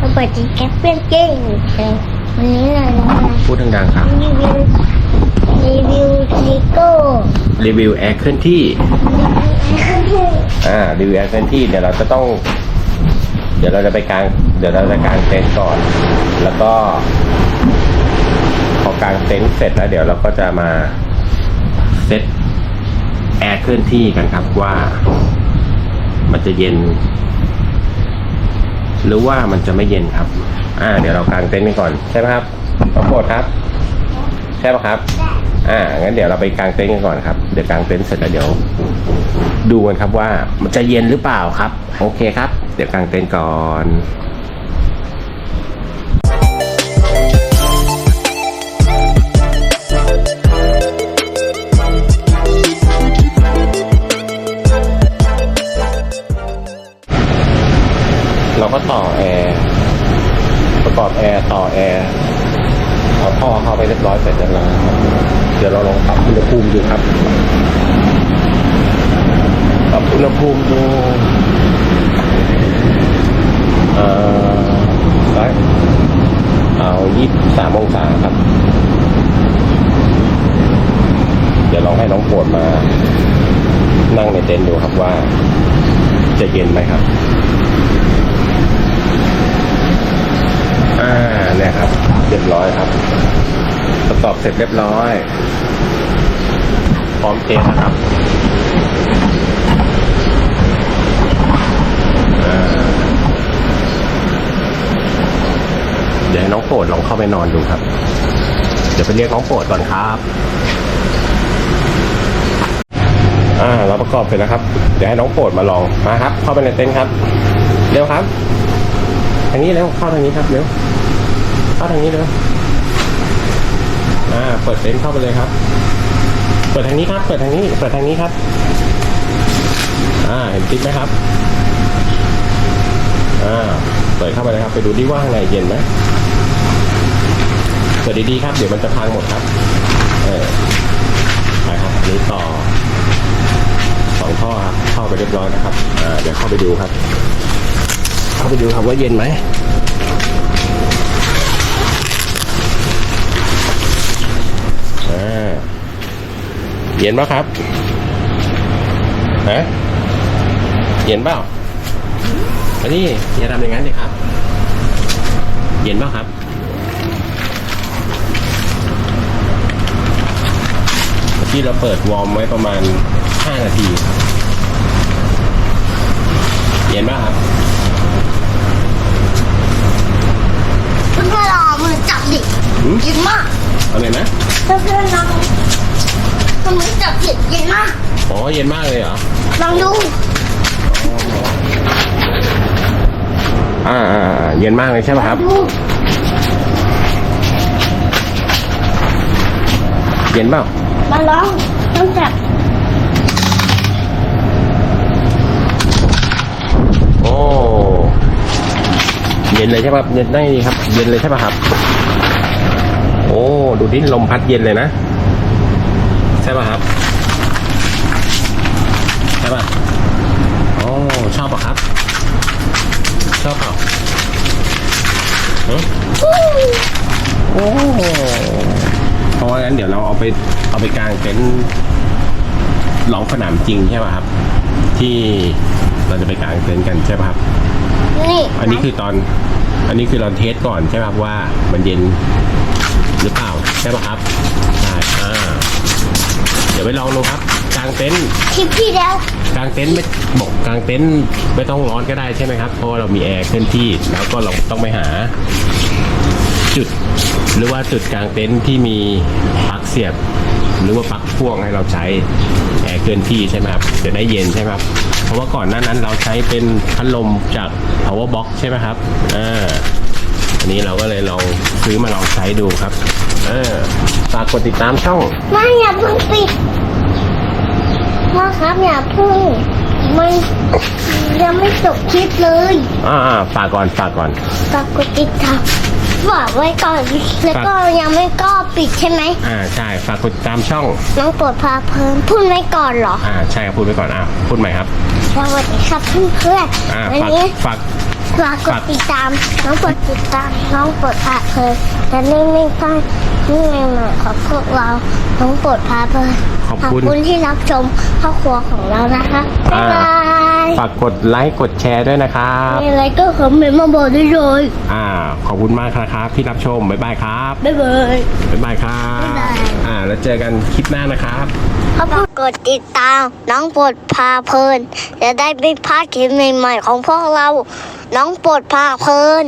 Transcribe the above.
เราเปิดจีแคปเปี้ยนเก่งวันนี้เราจะมาพูดดังๆครับ รีวิวรีวิวลิโก้รีวิวแอร์เคลื่อนที่ อ่า รีวิวแอร์เคลื่อนที่ เดี๋ยวเราจะต้อง เดี๋ยวเราจะไปกาง เดี๋ยวเราจะกางเต็นท์ก่อน แล้วก็ พอกางเต็นท์เสร็จแล้ว เดี๋ยวเราก็จะมาเซตแอร์เคลื่อนที่กันครับว่า มันจะเย็น หรือว่ามันจะไม่เย็นครับ อ่า เดี๋ยวเรากางเต็นท์ไปก่อนใช่ไหมครับขอโทษครับ ใช่ไหมครับ อ่า งั้นเดี๋ยวเราไปกางเต็นท์กันก่อนครับ เดี๋ยวกางเต็นท์เสร็จแล้วเดี๋ยว ดูกันครับว่ามันจะเย็นหรือเปล่าครับ โอเคครับ เดี๋ยวกางเต็นท์ก่อน ต่อแอร์เอาท่อเข้าไปเรียบร้อยเสร็จแล้วนะครับเดี๋ยวเราลองปรับอุณหภูมิดูครับปรับอุณหภูมิดูเอ่อได้เอายี่สามองศาครับ เดี๋ยวลองให้น้องปรดมา นั่งในเต็นท์ดูครับว่าจะเย็นไหมครับ อ่าเนี่ย ครับเรียบร้อยครับประกอบเสร็จเรียบร้อย พร้อมเทสนะครับเดี๋ยวน้องโปรดลองเข้าไปนอนดูครับ เดี๋ยวไปเรียกน้องโปรดก่อนครับ อ่า เราประกอบเสร็จแล้วครับ เดี๋ยวให้น้องโปรดมาลอง มาครับ เข้าไปในเต็นท์ครับ เร็วครับทางนี้เร็วเข้าทางนี้ครับ เร็ว เข้าทางนี้เร็วอ่าเปิดเต็นท์เข้าไปเลยครับ เปิดทางนี้ครับ เปิดทางนี้ เปิดทางนี้ครับ อ่า เห็นติ๊กไหมครับ อ่า เปิดเข้าไปเลยครับ ไปดูดิว่าข้างในเย็นไหมเปิดดีๆครับ เดี๋ยวมันจะพังหมดครับ เออไปครับอันนี้ต่อสองท่อครับ เข้าไปเรียบร้อยนะครับ อ่า เดี๋ยวเข้าไปดูครับ เข้าไปดูครับว่าเย็นไหม อ่า เย็นปะครับฮะเย็นเปล่าอันนี้อย่าทำอย่างนั้นเลยครับ เย็นปะครับเมื่อกี้เราเปิดวอร์มไว้ประมาณ 5 นาทีครับเย็นปะครับเพื่อนๆลองเอามือจับดิหืมเย็นมากอะไรนะเพื่อนๆลองเอามือจับดิเย็นมาก อ๋อ เย็นมากเลยเหรอ ลองดู อ่าอ่าอ่าเย็นมากเลยใช่ไหมครับ ดูเย็นเปล่ามาลองต้องจับโอ้เย็นเลยใช่ไหมครับเย็นได้ดีครับ เย็นเลยใช่ไหมครับ โอ้ ดูดิลมพัดเย็นเลยนะ ใช่ป่ะครับใช่ ป่ะโอ้ชอบป่ะครับ ชอบเปล่าฮะโอ้เพราะว่างั้นเดี๋ยวเราเอาไปเอาไปกางเต็นท์ร้องสนามจริงใช่ป่ะครับ ที่เราจะไปกางเต็นท์กันใช่ป่ะครับนี่อันนี้คือตอน อันนี้คือเราเทสก่อนใช่ไหมครับว่ามันเย็น หรือเปล่าใช่ป่ะครับใช่อ่าเดี๋ยวไปลองดูครับกางเต็นท์คลิปที่แล้วกางเต็นท์ไม่บอกกางเต็นท์ไม่ต้องร้อนก็ได้ใช่ไหมครับเพราะว่าเรามีแอร์เคลื่อนที่แล้วก็เราต้องไปหา จุด หรือว่าจุดกางเต็นท์ที่มีปลั๊กเสียบ หรือว่าปลั๊กพ่วงให้เราใช้แอร์เคลื่อนที่ใช่ไหมครับจะได้เย็นใช่ไหมครับเพราะว่าก่อนหน้านั้นเราใช้เป็นพัดลมจาก power box ใช่ไหมครับอ่า อันนี้เราก็เลยลองซื้อมาลองใช้ดูครับเออฝากกดติดตามช่องไม่อย่าเพิ่งปิดพ่อครับอย่าเพิ่งมันยังไม่จบคลิปเลยอ่าๆฝากก่อนฝากก่อนฝากกดติดตามฝากไว้ก่อนแล้วก็ยังไม่ก็ปิดใช่ไหมอ่าใช่ฝากกดติดตามช่องน้องโปรดพาเพลินพูดไว้ก่อนเหรออ่าใช่ครับพูดไปก่อนอะพูดใหม่ครับสวัสดีครับเพื่อนอ่าๆวันฝากนี้ฝาก ฝากกดติดตามน้องกดติดตามน้องกดพาเพลินและนิ่งๆใต้นี่ใหม่ๆของพวกเราน้องกดพาเพลินขอบคุณที่รับชมครอบครัวของเรานะคะบ๊ายบาย ฝากกดไลค์กดแชร์ด้วยนะครับมีอะไรก็คอมเมนต์มาบอกได้เลยอ่าขอบคุณมากนะครับที่รับชมบ๊ายบายครับบ๊ายบายบ๊ายบายครับบ๊ายบายอ่าแล้วเจอกันคลิปหน้านะครับขอบคุณกดติดตามน้องปลดพาเพลินจะได้ไม่พลาดคลิปใหม่ๆของพวกเรา น้องปลดพาเพลิน